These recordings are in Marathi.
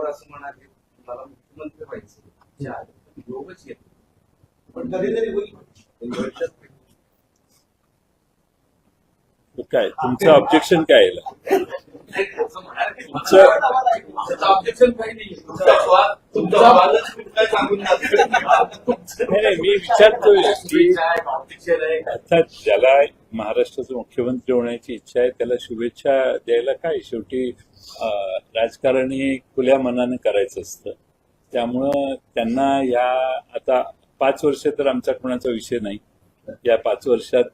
पवार असं म्हणाले मला मुख्यमंत्री व्हायचं योगच येत. पण कधीतरी होईल. काय तुमचं ऑब्जेक्शन काय आहे नाही, मी विचारतोय. अर्थात ज्याला महाराष्ट्राचे मुख्यमंत्री होण्याची इच्छा आहे त्याला शुभेच्छा द्यायला काय? शेवटी राजकारण हे खुल्या मनाने करायचं असतं. त्यामुळं त्यांना या आता पाच वर्ष तर आमचा कोणाचा विषय नाही. या पाच वर्षात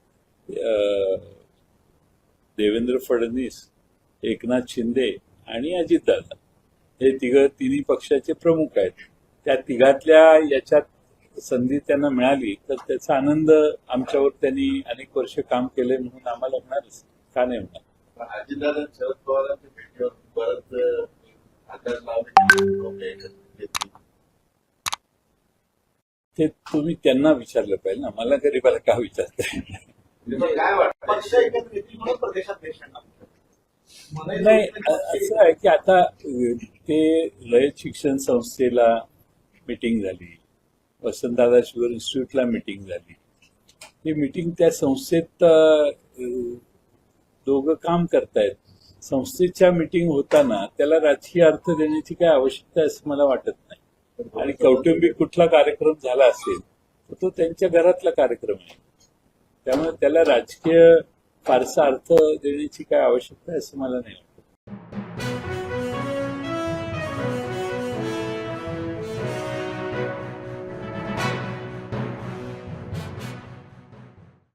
देवेंद्र फडणवीस एकनाथ शिंदे आणि अजितदादा हे तिघ तिन्ही पक्षाचे प्रमुख आहेत. त्या तिघातल्या याच्यात संधी त्यांना मिळाली तर त्याचा आनंद आमच्यावर त्यांनी अनेक वर्ष काम केले म्हणून आम्हाला होणारच का नाही होणार? अजितदादा शरद पवारांच्या भेटीवर परत अं, आकार लावले ते तुम्ही त्यांना विचारलं पाहिजे ना मला गरीबाला का विचारताय? म्हणजे नाही असं आहे की आता ते रयत शिक्षण संस्थेला मिटिंग झाली. वसंतदादा शुगर इन्स्टिट्यूटला मिटिंग झाली. ही मिटिंग त्या संस्थेत दोघं काम करतायत. संस्थेच्या मिटिंग होताना त्याला राजकीय अर्थ देण्याची काय आवश्यकता असं मला वाटत नाही. आणि कौटुंबिक कुठला कार्यक्रम झाला असेल तर तो त्यांच्या घरातला कार्यक्रम आहे. त्यामुळे त्याला राजकीय फारसा अर्थ देण्याची काय आवश्यकता आहे असं मला नाही